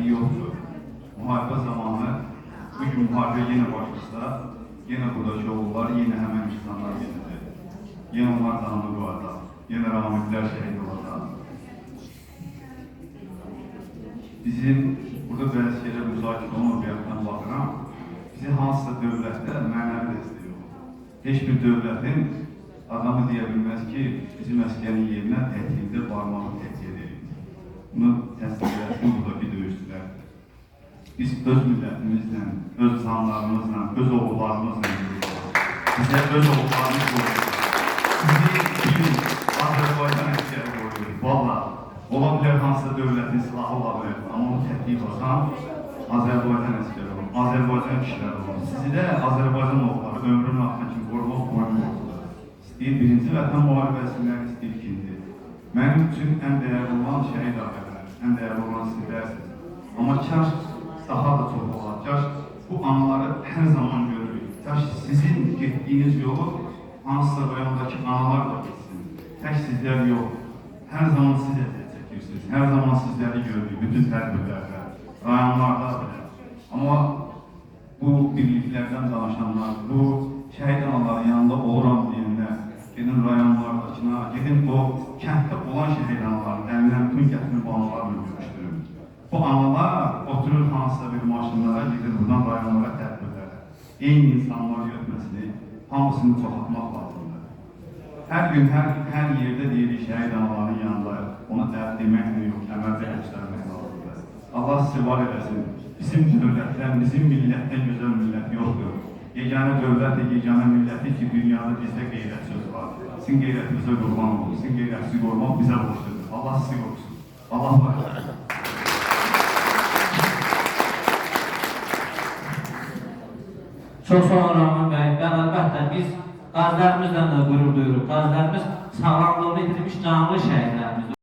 şəhidi yoxdur. Müharibə zamanı bu gün müharibə yenə başlasa, yenə buradakı oğullar, yenə həmən insanlar yenədir. Yenə onlar canlı qoyacaq. Yenə rahmetlər şəhid olacaq. Bizim burada bəzi şeylər müzakirə olunur bir baxıram. Bizi hansısa dövlətdə mənəvi dəstək olur. Heç bir dövlətin adamı deyə bilməz ki, bizim əskərin yerinə təklifdə barmağı təkid Biz öz millətimizlə, öz canlarımızla, öz oğullarımızla. Bizə öz oğullarımız qoyuyor. Bizi bir Azərbaycan əskəri qoyuyor. Valla, ola bilər hansısa dövlətin silahı ola bilər, amma onu təklif olsan, Azərbaycan əskəri olur, Azərbaycan kişiləri olur. Sizi də Azərbaycan oğulları ömrünün altına kimi qorumaq qoymuyorlar. İstəyir birinci vətən müharibəsindən, istəyir ikinci. Mənim üçün ən dəyərli olan şəhid ailələr, ən dəyərli olan sizlərsiniz. Amma kaş sorumlu olan yaş bu anaları her zaman görür. Yaş sizin gittiğiniz yolu Manastır Bayanı'ndaki analar da gitsin. Tek sizler yok. Her zaman siz destek. Her zaman sizleri görür. Bütün tedbirlerde, rayanlarda bile. Ama bu birliklerden danışanlar, bu şehit anaların yanında oluram diyenler, gedin rayanlardakına, gedin o kənddə olan şəhərlərdən, dərindən tüm gətirib analarını Bu analar oturur hansısa bir maşınlara, gedir buradan rayonlara tədbirlərə. Eyni insanlar yönetməsini, hamısını çoxaltmaq lazımdır. Hər gün, hər, hər yerdə deyirik şəhid anaların yanında, onu dəb deməklə yox, əməldə göstərmək lazımdır. Allah sizi var eləsin. Bizim dövlətdən, bizim millətdən gözəl millət yoxdur. Yeganə dövlət, yeganə milləti ki, dünyada bizdə qeyrət söz var. Sizin qeyrətinizə qurban olun, sizin qeyrətinizi qorumaq bizə borcludur. Allah sizi qorusun. Allah var. Çox sağ olun Rahman bəy. Və əlbəttə biz qazilərimizlə də qürur duyuruq. Qazilərimiz sağlamlığını itirmiş canlı şəhidlərimizdir.